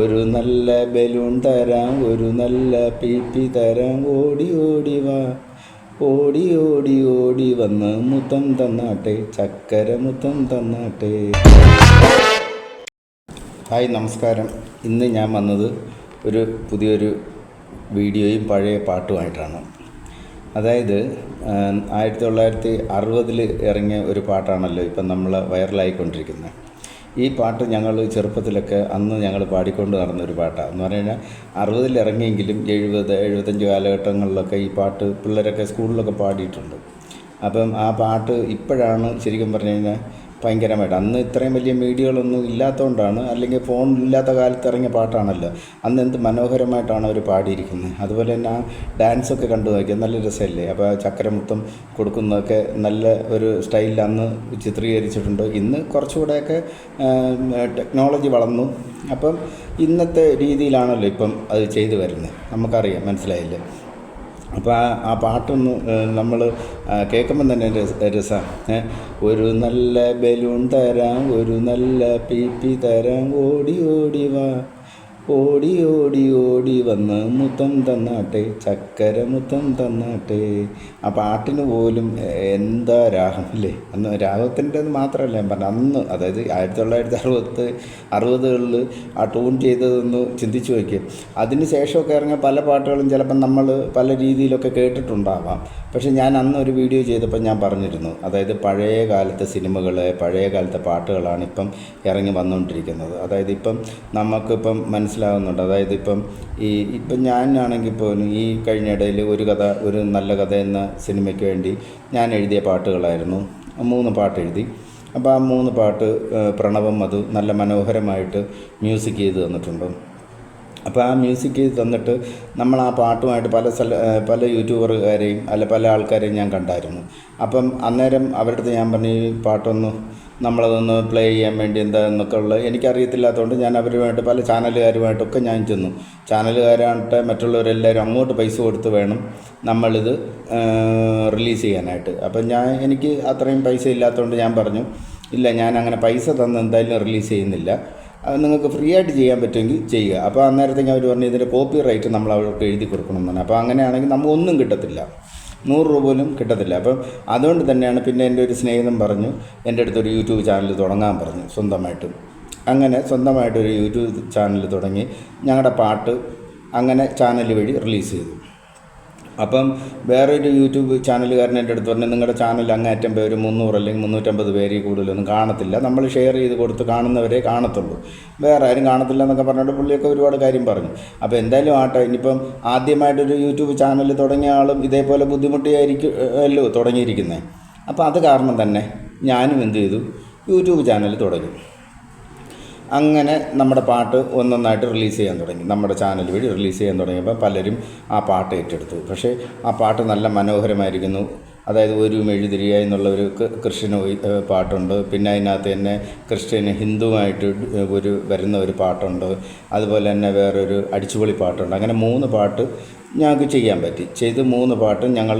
ഒരു നല്ല ബലൂൺ തരാം ഒരു നല്ല പീപ്പി തരാം. ഓടി ഓടി വാ. ഓടി ഓടി ഓടി വന്ന് മുത്തം തന്നാട്ടെ ചക്കര മുത്തം തന്നാട്ടെ. ഹായ് നമസ്കാരം. ഇന്ന് ഞാൻ വന്നത് ഒരു പുതിയൊരു വീഡിയോയും പഴയ പാട്ടുമായിട്ടാണ്. അതായത് ആയിരത്തി തൊള്ളായിരത്തി അറുപതിൽ ഇറങ്ങിയ ഒരു പാട്ടാണല്ലോ ഇപ്പം നമ്മൾ വൈറലായിക്കൊണ്ടിരിക്കുന്നത്. ഈ പാട്ട് ഞങ്ങൾ ചെറുപ്പത്തിലൊക്കെ അന്ന് ഞങ്ങൾ പാടിക്കൊണ്ട് നടന്ന ഒരു പാട്ടാണ് എന്ന് പറഞ്ഞു കഴിഞ്ഞാൽ അറുപതിൽ ഇറങ്ങിയെങ്കിലും എഴുപത് എഴുപത്തഞ്ച് കാലഘട്ടങ്ങളിലൊക്കെ ഈ പാട്ട് പിള്ളേരൊക്കെ സ്കൂളിലൊക്കെ പാടിയിട്ടുണ്ട്. അപ്പം ആ പാട്ട് ഇപ്പോഴാണ് ശരിക്കും പറഞ്ഞു കഴിഞ്ഞാൽ ഭയങ്കരമായിട്ട്. അന്ന് ഇത്രയും വലിയ മീഡിയകളൊന്നും ഇല്ലാത്തതുകൊണ്ടാണ് അല്ലെങ്കിൽ ഫോൺ ഇല്ലാത്ത കാലത്ത് ഇറങ്ങിയ പാട്ടാണല്ലോ അന്ന് എന്ത് മനോഹരമായിട്ടാണ് അവർ പാടിയിരിക്കുന്നത്. അതുപോലെ തന്നെ ആ ഡാൻസൊക്കെ കണ്ടു നോക്കിയാൽ നല്ല രസമല്ലേ? അപ്പോൾ ചക്കരമുത്തം കൊടുക്കുന്നതൊക്കെ നല്ല ഒരു സ്റ്റൈലിൽ അന്ന് ചിത്രീകരിച്ചിട്ടുണ്ട് ഇന്ന് കുറച്ചുകൂടെയൊക്കെ ടെക്നോളജി വളർന്നു. അപ്പം ഇന്നത്തെ രീതിയിലാണല്ലോ ഇപ്പം അത് ചെയ്തു വരുന്നത്. നമുക്കറിയാം മനസ്സിലായില്ലേ? അപ്പോൾ ആ ആ പാട്ടൊന്ന് നമ്മൾ കേൾക്കുമ്പം തന്നെ രസമാണ് ഒരു നല്ല ബലൂൺ തരാം ഒരു നല്ല പി പി തരാം ഓടി ഓടി വാ. ഓടി ഓടി ഓടി വന്ന് മുത്തം തന്നാട്ടെ ചക്കര മുത്തം തന്നാട്ടെ. ആ പാട്ടിന് പോലും എന്താ രാഗം അല്ലേ? അന്ന് രാഗത്തിന്റെ മാത്രമല്ല ഞാൻ പറഞ്ഞു അന്ന് അതായത് ആയിരത്തി തൊള്ളായിരത്തി അറുപത്ത് അറുപതുകളിൽ ആ ട്യൂൺ ചെയ്തതെന്ന് ചിന്തിച്ച് വയ്ക്കുക അതിന് ശേഷമൊക്കെ ഇറങ്ങിയ പല പാട്ടുകളും ചിലപ്പം നമ്മൾ പല രീതിയിലൊക്കെ കേട്ടിട്ടുണ്ടാവാം. പക്ഷേ ഞാൻ അന്ന് ഒരു വീഡിയോ ചെയ്തപ്പോൾ ഞാൻ പറഞ്ഞിരുന്നു അതായത് പഴയ കാലത്തെ സിനിമകൾ പഴയ കാലത്തെ പാട്ടുകളാണ് ഇപ്പം ഇറങ്ങി വന്നുകൊണ്ടിരിക്കുന്നത്. അതായത് ഇപ്പം നമുക്കിപ്പം മനസ്സിലാവുന്നുണ്ട്. അതായത് ഇപ്പം ഈ ഇപ്പം ഞാനാണെങ്കിൽ പോലും ഈ കഴിഞ്ഞ ഇടയിൽ ഒരു കഥ ഒരു നല്ല കഥ എന്ന സിനിമയ്ക്ക് വേണ്ടി ഞാൻ എഴുതിയ പാട്ടുകളായിരുന്നു. മൂന്ന് പാട്ട് എഴുതി. അപ്പോൾ ആ മൂന്ന് പാട്ട് പ്രണവം അത് നല്ല മനോഹരമായിട്ട് മ്യൂസിക് ചെയ്ത് തന്നിട്ടുണ്ട്. അപ്പോൾ ആ മ്യൂസിക് ചെയ്ത് തന്നിട്ട് നമ്മൾ ആ പാട്ടുമായിട്ട് പല സ്ഥല പല യൂട്യൂബറുകാരെയും അല്ല പല ആൾക്കാരെയും ഞാൻ കണ്ടായിരുന്നു. അപ്പം അന്നേരം അവരുടെ ഞാൻ പറഞ്ഞു ഈ പാട്ടൊന്ന് നമ്മളതൊന്ന് പ്ലേ ചെയ്യാൻ വേണ്ടി എന്താന്നൊക്കെ ഉള്ളത് എനിക്കറിയത്തില്ലാത്തതുകൊണ്ട് ഞാൻ അവരുമായിട്ട് പല ചാനലുകാരുമായിട്ടൊക്കെ ഞാൻ ചെന്നു. ചാനലുകാരായിട്ട് മറ്റുള്ളവരെല്ലാവരും അങ്ങോട്ട് പൈസ കൊടുത്ത് വേണം നമ്മളിത് റിലീസ് ചെയ്യാനായിട്ട്. അപ്പം ഞാൻ എനിക്ക് അത്രയും പൈസ ഇല്ലാത്തതുകൊണ്ട് ഞാൻ പറഞ്ഞു ഇല്ല ഞാൻ അങ്ങനെ പൈസ തന്ന് എന്തായാലും റിലീസ് ചെയ്യുന്നില്ല. അത് നിങ്ങൾക്ക് ഫ്രീ ആയിട്ട് ചെയ്യാൻ പറ്റുമെങ്കിൽ ചെയ്യുക. അപ്പോൾ അന്നേരത്തേക്ക് അവർ പറഞ്ഞു ഇതിന്റെ കോപ്പി റൈറ്റ് നമ്മൾ അവർക്ക് എഴുതി കൊടുക്കണം എന്നാണ്. അപ്പോൾ അങ്ങനെയാണെങ്കിൽ നമുക്ക് ഒന്നും കിട്ടത്തില്ല. നൂറ് രൂപ പോലും കിട്ടത്തില്ല. അപ്പം അതുകൊണ്ട് തന്നെയാണ് പിന്നെ എന്റെ ഒരു സ്നേഹിതൻ പറഞ്ഞു എന്റെ അടുത്തൊരു യൂട്യൂബ് ചാനൽ തുടങ്ങാൻ പറഞ്ഞു സ്വന്തമായിട്ട്. അങ്ങനെ സ്വന്തമായിട്ടൊരു യൂട്യൂബ് ചാനൽ തുടങ്ങി ഞങ്ങളുടെ പാട്ട് അങ്ങനെ ചാനൽ വഴി റിലീസ് ചെയ്തു. അപ്പം വേറൊരു യൂട്യൂബ് ചാനലുകാരൻ എന്റെ അടുത്ത് പറഞ്ഞു നിങ്ങളുടെ ചാനൽ അങ്ങേറ്റം പേര് മുന്നൂറ് അല്ലെങ്കിൽ മുന്നൂറ്റമ്പത് പേര് കൂടുതലൊന്നും കാണത്തില്ല. നമ്മൾ ഷെയർ ചെയ്ത് കൊടുത്ത് കാണുന്നവരെ കാണത്തുള്ളൂ. വേറെ ആരും കാണത്തില്ല എന്നൊക്കെ പറഞ്ഞിട്ട് പുള്ളിയൊക്കെ ഒരുപാട് കാര്യം പറഞ്ഞു. അപ്പോൾ എന്തായാലും ആട്ടെ ഇനിയിപ്പം ആദ്യമായിട്ടൊരു യൂട്യൂബ് ചാനൽ തുടങ്ങിയ ആളും ഇതേപോലെ ബുദ്ധിമുട്ടിയായിരിക്കും അല്ലോ തുടങ്ങിയിരിക്കുന്നത് അപ്പോൾ അത് കാരണം തന്നെ ഞാനും എന്ത് ചെയ്തു? യൂട്യൂബ് ചാനൽ തുടങ്ങി. അങ്ങനെ നമ്മുടെ പാട്ട് ഒന്നൊന്നായിട്ട് റിലീസ് ചെയ്യാൻ തുടങ്ങി. നമ്മുടെ ചാനൽ വഴി റിലീസ് ചെയ്യാൻ തുടങ്ങിയപ്പോൾ പലരും ആ പാട്ട് ഏറ്റെടുത്തു. പക്ഷേ ആ പാട്ട് നല്ല മനോഹരമായിരിക്കുന്നു. അതായത് ഒരു മെഴുതിരിയ എന്നുള്ള ഒരു ക്രിസ്ത്യൻ പാട്ടുണ്ട്. പിന്നെ അതിനകത്ത് തന്നെ ക്രിസ്ത്യൻ ഹിന്ദുവായിട്ട് ഒരു വരുന്ന ഒരു പാട്ടുണ്ട്. അതുപോലെ തന്നെ വേറൊരു അടിച്ചുപൊളി പാട്ടുണ്ട്. അങ്ങനെ മൂന്ന് പാട്ട് ഞങ്ങൾക്ക് ചെയ്യാൻ പറ്റി. ചെയ്ത് മൂന്ന് പാട്ടും ഞങ്ങൾ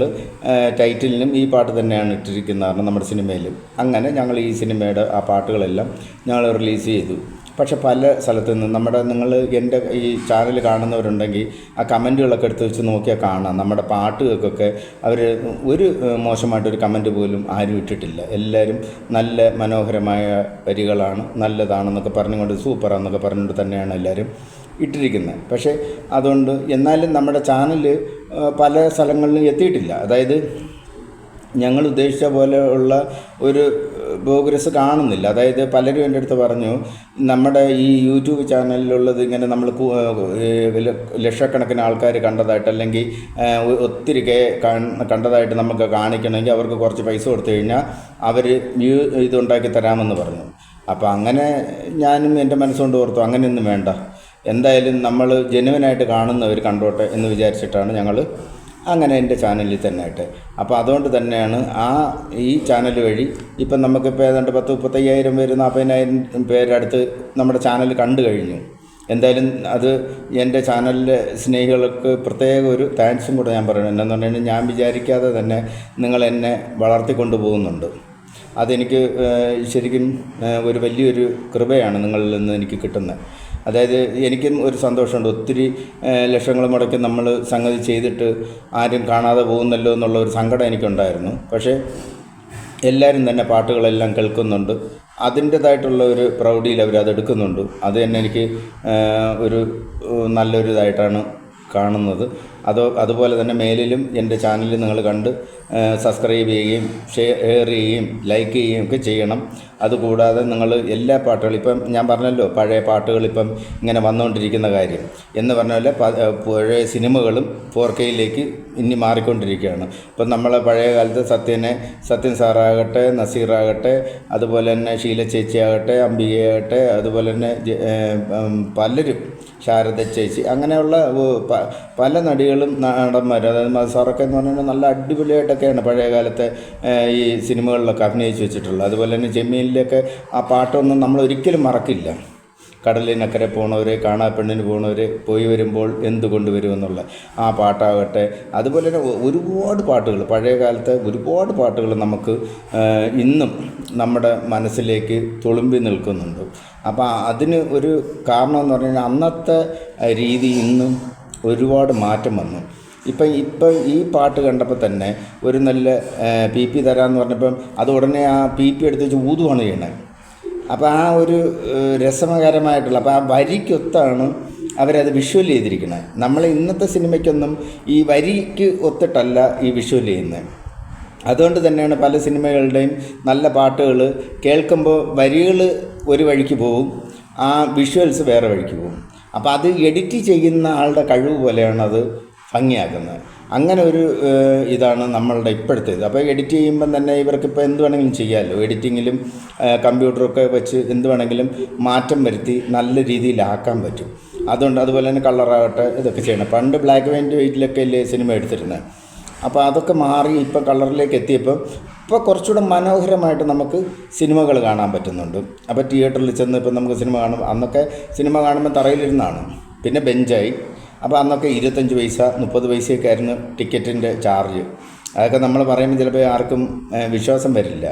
ടൈറ്റിലിനും ഈ പാട്ട് തന്നെയാണ് ഇട്ടിരിക്കുന്നത് കാരണം നമ്മുടെ സിനിമയിലും. അങ്ങനെ ഞങ്ങൾ ഈ സിനിമയുടെ ആ പാട്ടുകളെല്ലാം ഞങ്ങൾ റിലീസ് ചെയ്തു. പക്ഷെ പല സ്ഥലത്തു നിന്ന് നമ്മുടെ നിങ്ങൾ എന്റെ ഈ ചാനൽ കാണുന്നവരുണ്ടെങ്കിൽ ആ കമന്റുകളൊക്കെ എടുത്ത് വെച്ച് നോക്കിയാൽ കാണാം. നമ്മുടെ പാട്ടുകൾക്കൊക്കെ അവർ ഒരു മോശമായിട്ടൊരു കമന്റ് പോലും ആരും ഇട്ടിട്ടില്ല. എല്ലാവരും നല്ല മനോഹരമായ വരികളാണ് നല്ലതാണെന്നൊക്കെ പറഞ്ഞുകൊണ്ട് സൂപ്പറാണെന്നൊക്കെ പറഞ്ഞുകൊണ്ട് തന്നെയാണ് എല്ലാവരും ഇട്ടിരിക്കുന്നത് പക്ഷേ അതുകൊണ്ട് എന്നാലും നമ്മുടെ ചാനൽ പല സ്ഥലങ്ങളിലും എത്തിയിട്ടില്ല. അതായത് ഞങ്ങൾ ഉദ്ദേശിച്ച പോലെയുള്ള ഒരു പ്രോഗ്രസ് കാണുന്നില്ല. അതായത് പലരും എന്റെ അടുത്ത് പറഞ്ഞു നമ്മുടെ ഈ യൂട്യൂബ് ചാനലിലുള്ളത് ഇങ്ങനെ നമ്മൾ ലക്ഷക്കണക്കിന് ആൾക്കാർ കണ്ടതായിട്ട് അല്ലെങ്കിൽ ഒത്തിരി കണ്ടതായിട്ട് നമുക്ക് കാണിക്കണമെങ്കിൽ അവർക്ക് കുറച്ച് പൈസ കൊടുത്തു കഴിഞ്ഞാൽ അവർ വ്യൂ ഇതുണ്ടാക്കി തരാമെന്ന് പറഞ്ഞു. അപ്പോൾ അങ്ങനെ ഞാനും എന്റെ മനസ്സുകൊണ്ട് ഓർത്തു അങ്ങനെയൊന്നും വേണ്ട. എന്തായാലും നമ്മൾ ജെനുവനായിട്ട് കാണുന്നവർ കണ്ടോട്ടെ എന്ന് വിചാരിച്ചിട്ടാണ് ഞങ്ങൾ അങ്ങനെ എന്റെ ചാനലിൽ തന്നെ ആയിട്ട്. അപ്പോൾ അതുകൊണ്ട് തന്നെയാണ് ആ ഈ ചാനൽ വഴി ഇപ്പം നമുക്കിപ്പോൾ ഏതാണ്ട് പത്ത് മുപ്പത്തയ്യായിരം പേര് നാൽപ്പതിനായിരം പേരടുത്ത് നമ്മുടെ ചാനൽ കണ്ടു കഴിഞ്ഞു. എന്തായാലും അത് എന്റെ ചാനലിലെ സ്നേഹികൾക്ക് പ്രത്യേക ഒരു താങ്ക്സും കൂടെ ഞാൻ പറയണം. എന്നു പറഞ്ഞു ഞാൻ വിചാരിക്കാതെ തന്നെ നിങ്ങൾ എന്നെ വളർത്തിക്കൊണ്ടുപോകുന്നുണ്ട്. അതെനിക്ക് ശരിക്കും ഒരു വലിയൊരു കൃപയാണ് നിങ്ങളിൽ നിന്ന് എനിക്ക് കിട്ടുന്നത്. അതായത് എനിക്കും ഒരു സന്തോഷമുണ്ട്. ഒത്തിരി ലക്ഷങ്ങൾ മുടക്കി നമ്മൾ സംഗതി ചെയ്തിട്ട് ആരും കാണാതെ പോകുന്നല്ലോ എന്നുള്ള ഒരു സങ്കടം എനിക്കുണ്ടായിരുന്നു. പക്ഷേ എല്ലാവരും തന്നെ പാട്ടുകളെല്ലാം കേൾക്കുന്നുണ്ട്. അതിന്റേതായിട്ടുള്ള ഒരു പ്രൗഢിയിൽ അവർ അതെടുക്കുന്നുണ്ട് അത് തന്നെ എനിക്ക് ഒരു നല്ലൊരു ഇതായിട്ടാണ് കാണുന്നത്. അതോ അതുപോലെ തന്നെ മേലിലും എന്റെ ചാനൽ നിങ്ങൾ കണ്ട് സബ്സ്ക്രൈബ് ചെയ്യുകയും ഷെയർ ചെയ്യുകയും ലൈക്ക് ചെയ്യുകയും ഒക്കെ ചെയ്യണം. അതുകൂടാതെ നിങ്ങൾ എല്ലാ പാട്ടുകളും ഇപ്പം ഞാൻ പറഞ്ഞല്ലോ പഴയ പാട്ടുകൾ ഇപ്പം ഇങ്ങനെ വന്നുകൊണ്ടിരിക്കുന്ന കാര്യം. എന്ന് പറഞ്ഞ പോലെ പഴയ സിനിമകളും ഫോർ കെയിലേക്ക് ഇനി മാറിക്കൊണ്ടിരിക്കുകയാണ്. ഇപ്പം നമ്മളെ പഴയ കാലത്ത് സത്യനെ സത്യൻ സാറാകട്ടെ നസീറാകട്ടെ അതുപോലെ തന്നെ ഷീല ചേച്ചിയാകട്ടെ അംബികയാകട്ടെ അതുപോലെ തന്നെ പലരും ശാരദ ചേച്ചി. അങ്ങനെയുള്ള പല നടികളും നടന്മാർ അതായത് മസാറൊക്കെ എന്ന് പറഞ്ഞാൽ നല്ല അടിപൊളിയായിട്ടൊക്കെയാണ് പഴയ കാലത്തെ ഈ സിനിമകളിലൊക്കെ അഭിനയിച്ച് വെച്ചിട്ടുള്ളത്. അതുപോലെ തന്നെ ജമീലിലൊക്കെ ആ പാട്ടൊന്നും നമ്മൾ ഒരിക്കലും മറക്കില്ല. കടലിനക്കരെ പോണവർ കാണാ പെണ്ണിന് പോണവർ പോയി വരുമ്പോൾ എന്ത് കൊണ്ടുവരും എന്നുള്ള ആ പാട്ടാകട്ടെ. അതുപോലെ തന്നെ ഒരുപാട് പാട്ടുകൾ പഴയ കാലത്തെ ഒരുപാട് പാട്ടുകൾ നമുക്ക് ഇന്നും നമ്മുടെ മനസ്സിലേക്ക് തുളുമ്പി നിൽക്കുന്നുണ്ട്. അപ്പോൾ അതിന് ഒരു കാരണം എന്ന് പറഞ്ഞു കഴിഞ്ഞാൽ അന്നത്തെ രീതി ഇന്നും ഒരുപാട് മാറ്റം വന്നു. ഇപ്പം ഇപ്പം ഈ പാട്ട് കണ്ടപ്പോൾ തന്നെ ഒരു നല്ല പി പി തരാമെന്ന് പറഞ്ഞപ്പം അത് ഉടനെ ആ പി പി എടുത്ത് വെച്ച് ഊതുവാണ് ചെയ്യണത് അപ്പോൾ ആ ഒരു രസമകരമായിട്ടുള്ള അപ്പോൾ ആ വരിക്കൊത്താണ് അവരത് വിഷ്വൽ ചെയ്തിരിക്കുന്നത് നമ്മൾ ഇന്നത്തെ സിനിമയ്ക്കൊന്നും ഈ വരിക്ക് ഒത്തിട്ടല്ല ഈ വിഷ്വൽ ചെയ്യുന്നത് അതുകൊണ്ട് തന്നെയാണ് പല സിനിമകളുടെയും നല്ല പാട്ടുകൾ കേൾക്കുമ്പോൾ വരികൾ ഒരു വഴിക്ക് പോകും ആ വിഷ്വൽസ് വേറെ വഴിക്ക് പോകും അപ്പോൾ അത് എഡിറ്റ് ചെയ്യുന്ന ആളുടെ കഴിവ് പോലെയാണ് അത് ഭംഗിയാക്കുന്നത്. അങ്ങനെ ഒരു ഇതാണ് നമ്മളുടെ ഇപ്പോഴത്തെ ഇത് അപ്പോൾ എഡിറ്റ് ചെയ്യുമ്പം തന്നെ ഇവർക്ക് ഇപ്പോൾ എന്ത് വേണമെങ്കിലും ചെയ്യാമല്ലോ. എഡിറ്റിങ്ങിലും കമ്പ്യൂട്ടറൊക്കെ വെച്ച് എന്ത് വേണമെങ്കിലും മാറ്റം വരുത്തി നല്ല രീതിയിലാക്കാൻ പറ്റും. അതുകൊണ്ട് അതുപോലെ തന്നെ കളറാകട്ടെ ഇതൊക്കെ ചെയ്യണം. പണ്ട് ബ്ലാക്ക് ആൻഡ് വൈറ്റിലൊക്കെ അല്ലേ സിനിമ എടുത്തിരുന്നത് അപ്പോൾ അതൊക്കെ മാറി ഇപ്പം കളറിലേക്ക് എത്തിയപ്പോൾ ഇപ്പോൾ കുറച്ചുകൂടെ മനോഹരമായിട്ട് നമുക്ക് സിനിമകൾ കാണാൻ പറ്റുന്നുണ്ട്. അപ്പോൾ തിയേറ്ററിൽ ചെന്ന് ഇപ്പം നമുക്ക് സിനിമ കാണും. അന്നൊക്കെ സിനിമ കാണുമ്പോൾ തറയിലിരുന്നാണ്. പിന്നെ ബെഞ്ചായി. അപ്പോൾ അന്നൊക്കെ ഇരുപത്തഞ്ച് പൈസ മുപ്പത് പൈസയൊക്കെ ആയിരുന്നു ടിക്കറ്റിന്റെ ചാർജ്. അതൊക്കെ നമ്മൾ പറയുമ്പോൾ ചിലപ്പോൾ ആർക്കും വിശ്വാസം വരില്ല.